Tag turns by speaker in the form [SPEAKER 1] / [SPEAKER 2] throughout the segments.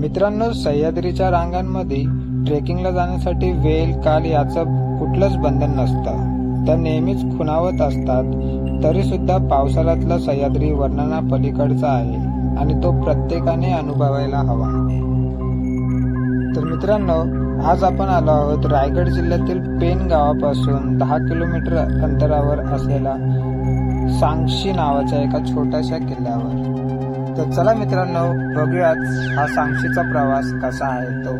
[SPEAKER 1] मित्रांनो सह्याद्रीच्या रांगांमध्ये ट्रेकिंगला जाण्यासाठी वेल काल याचं कुठलंच बंधन नसतं. त्या नेहमीच खुणावत असतात. तरी सुद्धा पावसाळ्यातला सह्याद्री वर्णना पलीकडचा आहे आणि तो प्रत्येकाने अनुभवायला हवा. तर मित्रांनो आज आपण आलो आहोत रायगड जिल्ह्यातील पेन गावापासून दहा किलोमीटर अंतरावर असलेला सांगशी नावाच्या एका छोट्याशा किल्ल्यावर. तर चला मित्रांनो बघूयात हा सांगशीचा प्रवास कसा आहे तो.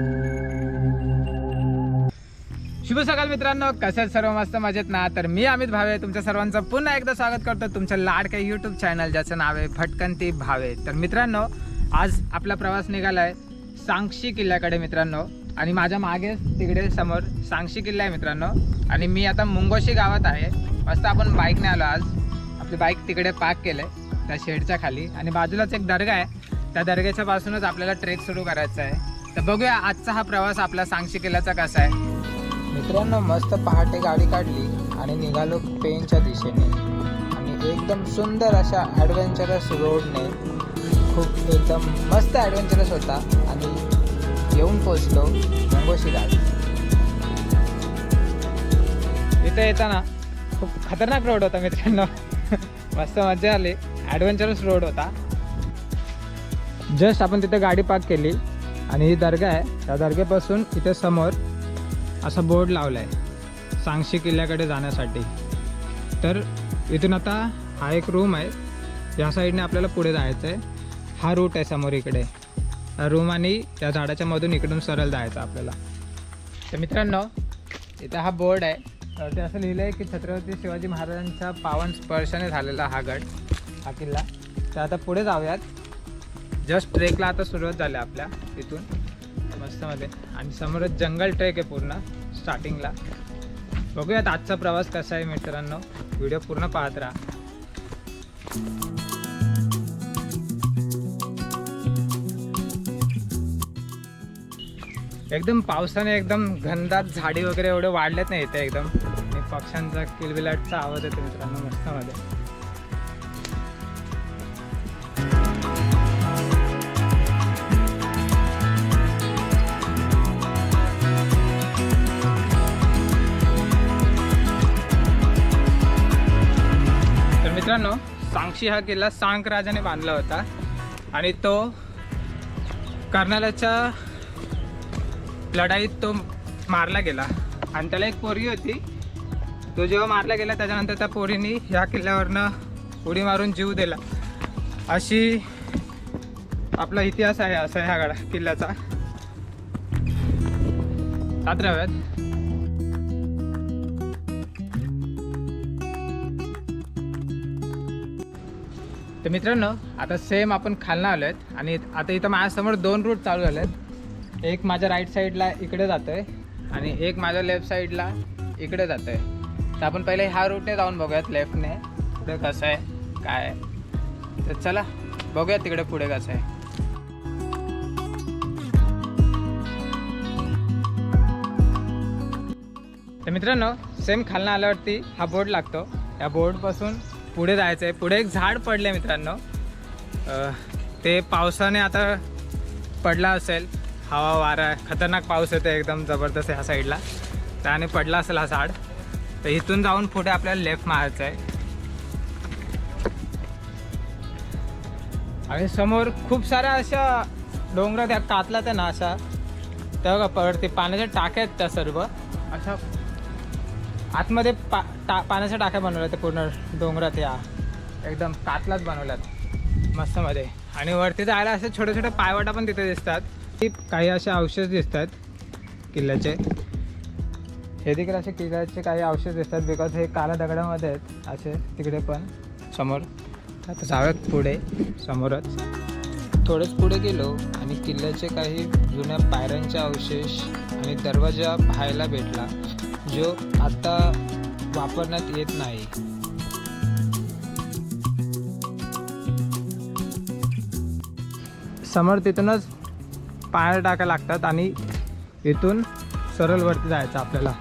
[SPEAKER 1] शुभ सकाळ मित्रांनो कसे सर्व? मस्त मजेत ना? तर मी अमित भावे तुमच्या सर्वांचं पुन्हा एकदा स्वागत करतो तुमच्या लाडक्या युट्यूब चॅनल ज्याचं नाव आहे भटकंती भावे. तर मित्रांनो आज आपला प्रवास निघाला आहे सांगशी किल्ल्याकडे मित्रांनो. आणि माझ्या मागे तिकडे समोर सांगशी किल्ला आहे मित्रांनो. आणि मी आता मुंगोशी गावात आहे. मस्त आपण बाईकने आलो आज. आपली बाईक तिकडे पार्क केलं आहे त्या शेडच्या खाली. आणि बाजूलाच एक दर्गा आहे. त्या दर्ग्याच्या पासूनच आपल्याला ट्रेक सुरू करायचा आहे. तर बघूया आजचा हा प्रवास आपला सांगशी किल्ल्याचा कसा आहे. मित्रांनो मस्त पहाटे गाडी काढली आणि निघालो पेनच्या दिशेने. आणि एकदम सुंदर अशा ॲडव्हेंचरस रोडने खूप एकदम मस्त ॲडव्हेंचरस होता. आणि येऊन पोचलो मंगोशी घाट. इथे येताना खूप खतरनाक रोड होता मित्रांनो. मस्त मजा आली. ॲडव्हेंचरस रोड होता. जस्ट आपण तिथे गाडी पार्क केली आणि ही दर्गा आहे. त्या दर्गेपासून इथे समोर असा बोर्ड लावला आहे सांगशी किल्ल्याकडे जाण्यासाठी. तर इथून आता हा एक रूम आहे. या साईडने आपल्याला पुढे जायचं आहे हा रूट आहे समोर इकडे. रूम आणि त्या झाडाच्या मधून इकडून सरळ जायचं आपल्याला. तर मित्रांनो इथं हा बोर्ड आहे. तर ते असं लिहिलं आहे की छत्रपती शिवाजी महाराजांच्या पावन स्पर्शाने झालेला हा गड. हा किल्ला. तर आता पुढे जाऊयात. जस्ट ट्रेकला आता सुरुवात झाली आपल्या तिथून मस्तमध्ये आणि समोरच जंगल ट्रेक आहे पूर्ण स्टार्टिंगला बघूयात आजचा प्रवास कसा आहे मित्रांनो. व्हिडिओ पूर्ण पाहत राहा. एकदम पावसाने एकदम घनदाट झाडी वगैरे एवढे वाढलेत नाही इथे एकदम. पक्ष्यांचा किलबिलाटचा आवाज येतो मित्रांनो. मस्तमध्ये सांगशी हा किल्ला सांक राजाने बांधला होता. आणि तो कर्नालाच्या लढाईत तो मारला गेला. आणि त्याला एक पोरगी होती. तो जेव्हा मारला गेला त्याच्यानंतर त्या पोरीनी ह्या किल्ल्यावरनं उडी मारून जीव दिला. अशी आपला इतिहास आहे असा ह्या गडा किल्ल्याचा. सात तर मित्रांनो आता सेम आपण खालनं आलो आहेत आणि आता इथं माझ्यासमोर दोन रूट चालू झाले आहेत एक माझ्या राईट साईडला इकडे जातो आहे आणि एक माझ्या लेफ्ट साईडला इकडे जातो आहे तर आपण पहिले ह्या रूटने जाऊन बघूयात लेफ्टने पुढे कसं आहे? काय आहे? तर चला बघूयात तिकडे पुढे कसं आहे. तर मित्रांनो सेम खालना आल्यावरती हा बोर्ड लागतो. या बोर्डपासून पुढे जायचं आहे पुढे एक झाड पडले मित्रांनो. ते पावसाने आता पडला असेल. हवा वारा खतरनाक पाऊस येतो एकदम जबरदस्त ह्या साईडला. त्याने पडला असेल हा झाड. तर इथून जाऊन पुढे आपल्याला लेफ्ट मारायचं आहे आणि समोर खूप साऱ्या अशा डोंगरात त्या कातला त्या ना अशा. त्या बघा पडते पाण्याच्या टाक्या आहेत त्या सर्व. अशा आतमध्ये पा टा पाण्याच्या टाक्या बनवल्या पूर्ण डोंगरात या. एकदम कातलाच बनवल्यात. मस्तमध्ये. आणि वरती जायला असे छोटे छोटे पायवाटा पण तिथे दिसतात. की काही असे अवशेष दिसतात किल्ल्याचे. हे देखील असे किल्ल्याचे काही अवशेष दिसतात बिकॉज हे काला दगडामध्ये आहेत. असे तिकडे पण समोर. आता जाऊयात पुढे समोरच. थोडेच पुढे गेलो आणि किल्ल्याचे काही जुन्या पायऱ्यांचे अवशेष आणि दरवाजा पाहायला भेटला जो आता वापरण्यात येत नाही. समोर तिथूनच पाया टाकायला लागतात आणि इथून सरळवरती जायचं आपल्याला.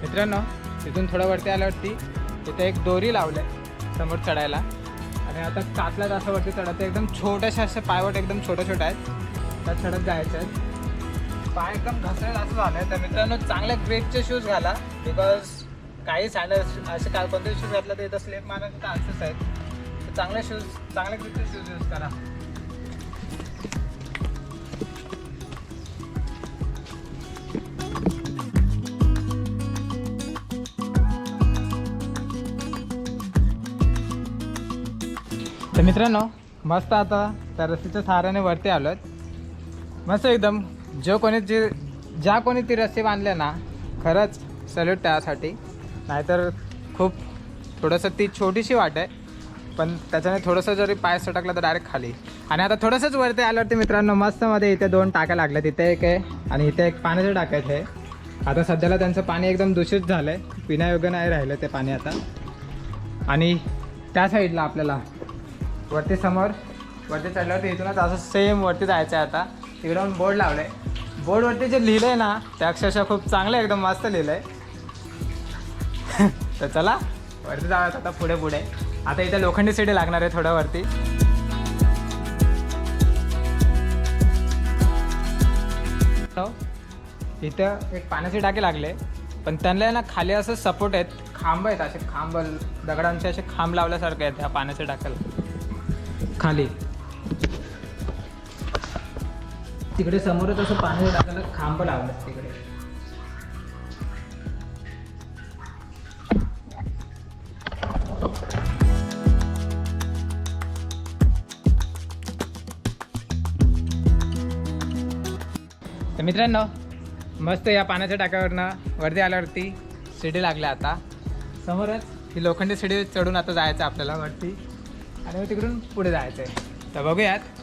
[SPEAKER 1] मित्रांनो तिथून थोडं वरती आल्यावरती तिथे एक दोरी लावल्या समोर चढायला. आणि आता कातल्यात असं वरती एकदम छोट्याशा असे पायवट एकदम छोट्या छोट्या आहेत. त्या चढत जायचं. आहे पाय एकदम घसरेल असं झालं आहे तर मित्रांनो चांगल्या ग्रेडचे शूज घाला. बिकॉज काही सँडल्स असे काल कोणते शूज घातला तर इथं स्लेप मारण्याचे चान्सेस आहेत. तर चांगले शूज चांगल्या ग्रेडचे शूज यूज करा. तर मित्रांनो मस्त आता तर रस्त्याच्या सहाऱ्याने वरती आलो मस्त एकदम. जो कोणी जी ज्या कोणी ती रस्सी बांधले ना खरंच सल्यूट त्यासाठी. नाहीतर खूप थोडंसं ती छोटीशी वाट आहे. पण त्याच्याने थोडंसं जरी पाय सटकला तर डायरेक्ट खाली. आणि आता थोडंसंच वरती आल्यावरती मित्रांनो मस्त मध्ये इथे दोन टाक्या लागल्या तिथे एक आहे आणि इथे एक पाण्याचं टाक्या आहे आता सध्याला त्यांचं पाणी एकदम दूषित झालं आहे पिण्यायोग्य नाही राहिलं ते पाणी आता. आणि त्या साईडला आपल्याला वरती समोर वरती चढल्यावरती इथूनच असं सेम वरती जायचं आहे आता. तिकडे बोर्ड लावलं आहे बोर्डवरती जे लिहिलं आहे ना ते अक्षरशः खूप चांगलं आहे, एकदम मस्त लिहिलं आहे तर चला वरती जाऊयात आता पुढे पुढे. आता इथे लोखंडी सिटी लागणार आहे थोडं वरती. हो. इथं एक पाण्याचे टाके लागले. पण त्यांना ना खाली असं सपोर्ट आहेत. खांब आहेत असे खांब दगडांचे असे खांब लावल्यासारखे आहेत त्या पाण्याच्या टाक्याला. खाली. तिकडे समोरच असं पाणी टाकायला खांब लावले तिकडे. तर मित्रांनो मस्त या पाण्याच्या टाक्यावरनं वरती आल्यावरती शिडी लागल्या आता. समोरच ही लोखंडी शिडी चढून आता जायचं आपल्याला वरती. आणि मग तिकडून पुढे जायचं आहे तर बघूयात.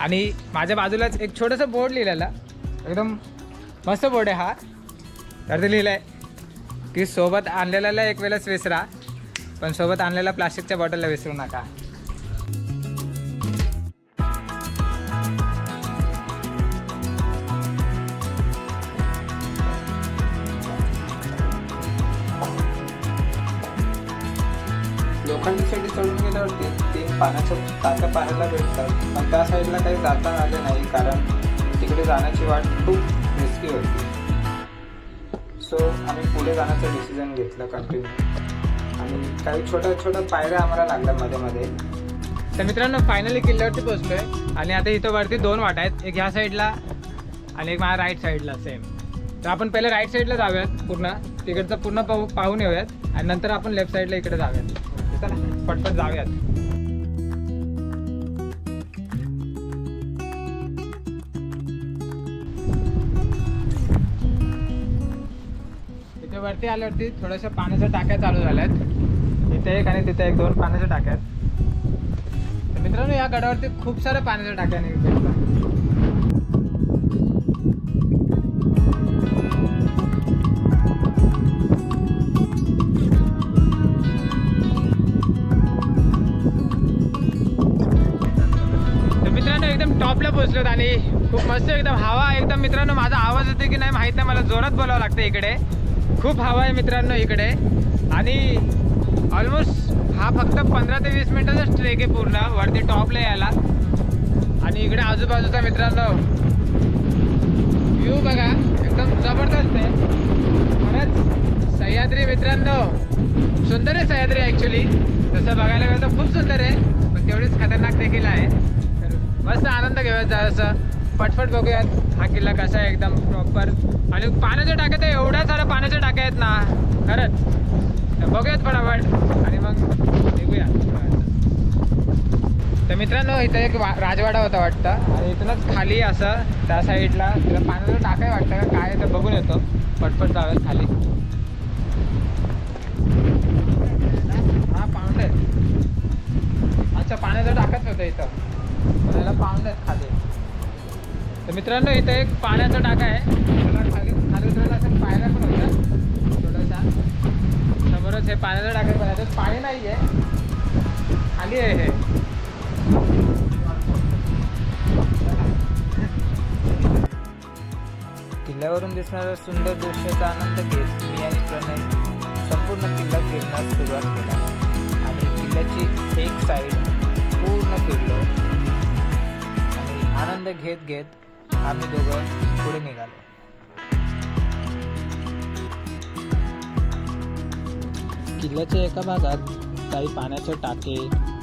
[SPEAKER 1] आणि माझ्या बाजूलाच एक छोटंसं बोर्ड लिहिलेला. एकदम मस्त बोर्ड आहे हा. तर ते लिहिलं आहे की सोबत आणलेल्याला एक वेळेस विसरा पण सोबत आणलेल्या प्लास्टिकच्या बॉटलला विसरू नका. पाण्याच्या टाक्या पाहायला भेटतात पण त्या साईडला काही जाता आले नाही कारण तिकडे जाण्याची वाट खूप रिस्की होती. सो आम्ही पुढे जाण्याचं डिसिजन घेतलं कंटिन्यू आणि काही छोट्या छोट्या पायऱ्या आम्हाला लागल्या मध्ये मध्ये. तर मित्रांनो फायनली किल्ल्यावरती पोहोचलोय. आणि आता इथं वरती दोन वाट आहेत. एक ह्या साईडला आणि एक माझ्या राईट साईडला सेम तर आपण पहिले राईट साईडला जाऊयात पूर्ण. तिकडचं पूर्ण पाहू पाहून येऊयात. आणि नंतर आपण लेफ्ट साईडला इकडे जाऊयात. चला पटपट जाऊयात. इथे वरती आल्यावरती थोड्याशा पाण्याच्या टाक्या चालू झाल्या आहेत इथे एक आणि तिथे एक दोन पाण्याच्या टाक्या आहेत. तर मित्रांनो या गडावरती खूप साऱ्या पाण्याच्या टाक्या नि- एकदम टॉपला पोहोचलोत आणि खूप मस्त एकदम हवा. एकदम मित्रांनो माझा आवाज येतो की नाही माहीत नाही. मला जोरात बोलावं लागतं इकडे. खूप हवा आहे मित्रांनो इकडे. आणि ऑलमोस्ट हा फक्त पंधरा ते वीस मिनिटाचाच ट्रेक आहे पूर्ण. वरती टॉपला यायला. आणि इकडे आजूबाजूचा मित्रांनो व्ह्यू बघा एकदम जबरदस्त आहे. खरंच सह्याद्री मित्रांनो सुंदर आहे सह्याद्री ॲक्च्युली तसं बघायला गेलं तर खूप सुंदर आहे पण तेवढीच खतरनाक देखील आहे. तर मस्त आनंद घेऊयात जरासं. पटपट बघूयात हा किल्ला कसा आहे एकदम प्रॉपर आणि पाण्याच्या टाक्या तर एवढ्या साऱ्या पाण्याच्या टाक्या आहेत ना खरंच. तर बघूयात फटाफट. आणि मग निघूया. तर मित्रांनो इथं एक वा- राजवाडा होता वाटतं. आणि इथूनच खाली असं त्या साईडला तिला पाण्याचं टाकाय वाटतं का काय तर बघून येतो. पटपट जाऊयात खाली. हा पाऊंड अच्छा पाण्याचं टाकत होतं इथं पण याला पाऊंड आहेत खाली. तर मित्रांनो इथं एक पाण्याचा टाका आहे. खाली खाली उतरायला असं पायऱ्या पण होत्या. समोरच हे पाण्याचं टाका पण याच्यात पाणी नाही आहे खाली आहे हे. किल्ल्यावरून दिसणाऱ्या सुंदर दृश्याचा आनंद घेत मी आणि प्रणय संपूर्ण किल्ला फिरण्यास सुरुवात केला. आणि किल्ल्याची एक साईड पूर्ण फिरलो. आणि आनंद घेत घेत आम्ही दोघं पुढे निघालो. किल्ल्याच्या एका भागात काही पाण्याचे टाके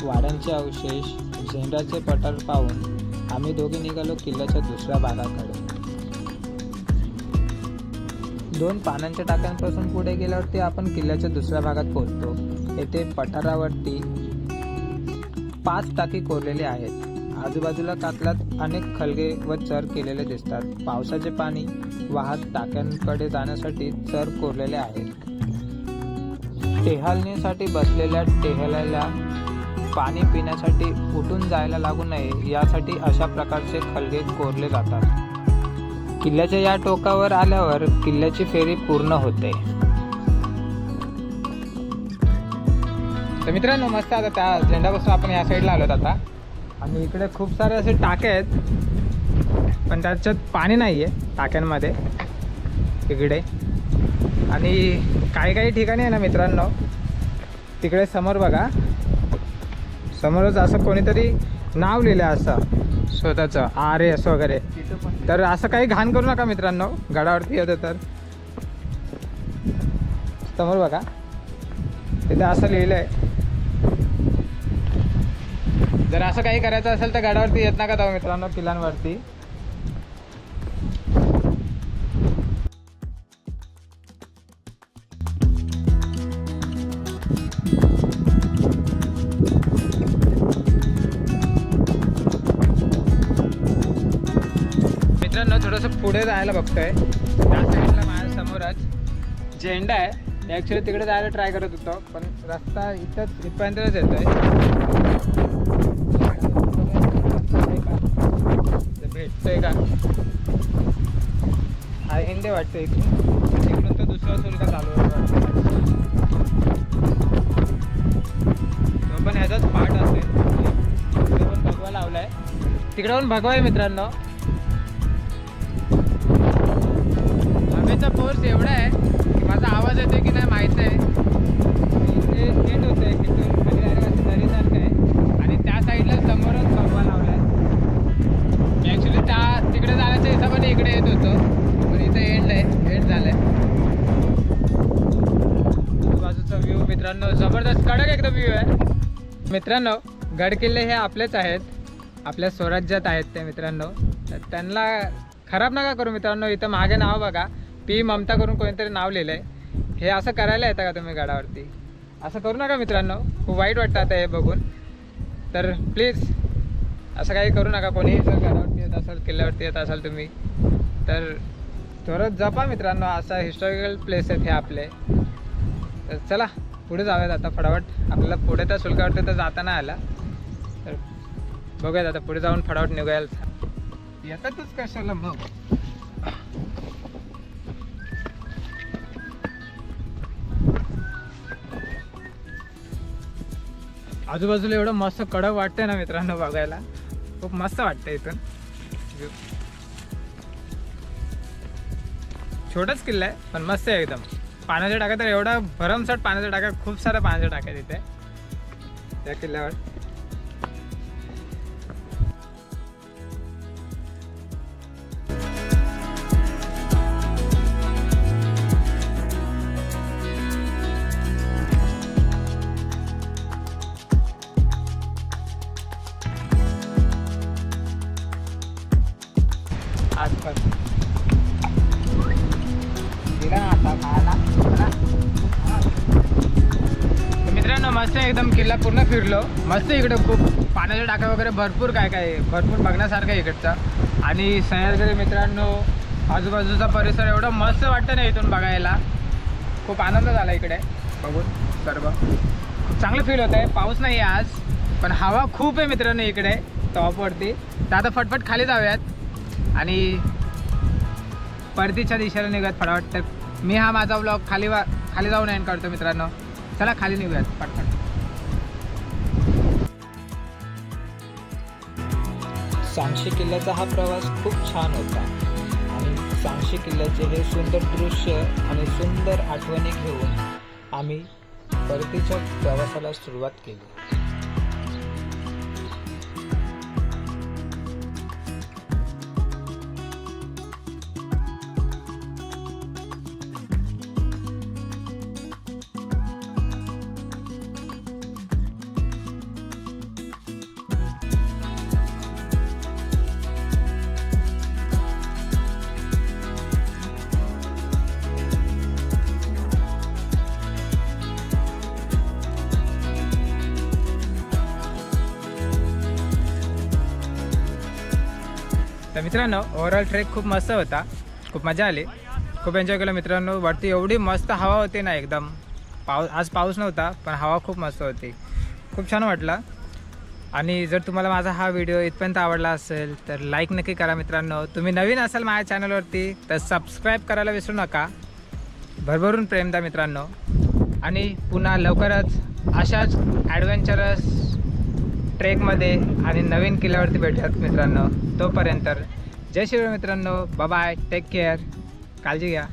[SPEAKER 1] वाड्यांचे अवशेष झेंड्याचे पठार पाहून आम्ही दोघे निघालो किल्ल्याच्या दुसऱ्या भागाकडे. दोन पाण्याच्या टाक्यांपासून पुढे गेल्यावरती आपण किल्ल्याच्या दुसऱ्या भागात पोहोचतो. येथे पठारावरती पाच टाकी कोरलेले आहेत. आजूबाजूला कातलात अनेक खलगे व चर केलेले दिसतात. पावसाचे पाणी वाहत टाक्यांकडे जाण्यासाठी चर कोरलेले आहेत. टेहालणीसाठी बसलेल्या टेहल्याला पाणी पिण्यासाठी उठून जायला लागू नये यासाठी अशा प्रकारचे खलगे कोरले जातात. किल्ल्याच्या या टोकावर आल्यावर किल्ल्याची फेरी पूर्ण होते. तर मित्रांनो मस्त आता त्या झेंडापासून आपण या साईडला आलोत आता. आणि इकडे खूप सारे असे टाके आहेत पण त्याच्यात पाणी नाही आहे टाक्यांमध्ये इकडे. आणि काही काही ठिकाणी आहे ना मित्रांनो तिकडे समोर बघा. समोरच असं कोणीतरी नाव लिहिलं आहे असं स्वतःचं आर एस वगैरे. तर असं काही घाण करू नका मित्रांनो गडावरती येतं तर. समोर बघा. तिथे असं लिहिलं आहे जर असं काही करायचं असेल तर गाड्यावरती येत नका जाऊ मित्रांनो पिलांवरती मित्रांनो थोडंसं पुढे जायला बघतोय. त्या साईडला माझ्या समोरच झेंडा आहे. ॲक्च्युली तिकडे जायला ट्राय करत होतो पण रस्ता इथंच इथपर्यंतच येतोय. आहे का? हा हिंदे वाटतं इथून. तिकडून तर दुसरा सुलका चालू आहे तो पण ह्याचाच पार्ट असेल. तिकडे पण भगवा लावलाय. तिकडे पण भगवा आहे मित्रांनो. हवेचा फोर्स एवढा आहे की माझा आवाज येतोय की नाही माहीत आहे इथे एंड होतंय तिथून खाली direct असं दरीसारखं आहे आणि त्या साईडला समोरच भगवा लावलाय मी ॲक्च्युली इकडे जाण्याच्या हिशोबाने इकडे येत होतो. पण इथं एंड आहे एंड झालंय. आजूबाजूचा व्ह्यू मित्रांनो जबरदस्त कडक एकदम व्ह्यू आहे. मित्रांनो गडकिल्ले हे आपलेच आहेत. आपल्या स्वराज्यात आहेत ते मित्रांनो. तर त्यांना खराब नका करू मित्रांनो इथं मागे नाव बघा. पी ममता करून कोणीतरी नाव लिहिलं आहे हे असं करायला येतं का तुम्ही गडावरती? असं करू नका मित्रांनो. खूप वाईट वाटतं आता हे बघून. तर प्लीज असं काही करू नका. कोणीही जर घरावरती येत असाल किल्ल्यावरती येत असाल तुम्ही तर थोडं जपा मित्रांनो. असा हिस्टॉरिकल प्लेस आहेत हे आपले. तर चला पुढे जाऊयात आता फटाफट. आपल्याला पुढे त्या शुल्कावरती तर जाता नाही आला. तर बघूयात आता पुढे जाऊन फटाफट निघायला येतातच कशाला मग? आजूबाजूला एवढं मस्त कडक वाटतंय ना मित्रांनो बघायला. खूप मस्त वाटतं इथून. छोटाच किल्ला आहे पण मस्त आहे एकदम. पाण्याच्या टाक्या तर एवढा भरमसाट पाण्याचा टाका खूप सारा पाण्याचा टाक्या तिथे. त्या किल्ल्यावर. फिरलो. मस्त इकडे खूप पाण्याच्या टाक्या वगैरे भरपूर काय काय आहे. भरपूर बघण्यासारखं आहे इकडचं. आणि सह्याद्री मित्रांनो आजूबाजूचा परिसर एवढं मस्त वाटतं ना इथून बघायला. खूप आनंद झाला इकडे. बघून सर्व. चांगलं फील होत आहे पाऊस नाही आहे आज पण हवा खूप आहे मित्रांनो इकडे टॉपवरती तर आता फटफट खाली जाऊयात. आणि परतीच्या दिशेला निघूयात फटाफट. तर मी हा माझा ब्लॉग खाली वा खाली जाऊन एंड करतो मित्रांनो. चला खाली निघूयात फटफट. सांगशी किल्ल्याचा हा प्रवास खूप छान होता. आणि सांगशी किल्ल्याचे हे सुंदर दृश्य आणि सुंदर आठवणी घेऊन आम्ही परतीच्या प्रवासाला सुरुवात केली. मित्रांनो ओव्हरऑल ट्रेक खूप मस्त होता. खूप मजा आली. खूप एन्जॉय केलं मित्रांनो. वरती एवढी मस्त हवा होती ना एकदम. पाऊस आज पाऊस नव्हता पण हवा खूप मस्त होती. खूप छान वाटलं. आणि जर तुम्हाला माझा हा व्हिडिओ इथपर्यंत आवडला असेल तर लाईक नक्की करा मित्रांनो. तुम्ही नवीन असाल माझ्या चॅनलवरती तर सबस्क्राईब करायला विसरू नका. भरभरून प्रेम द्या मित्रांनो. आणि पुन्हा लवकरच अशाच ॲडव्हेंचरस ट्रेकमध्ये आणि नवीन किल्ल्यावरती भेटूयात मित्रांनो. तोपर्यंत जय शिवराय मित्रांनो. बाय टेक केअर काळजी घ्या.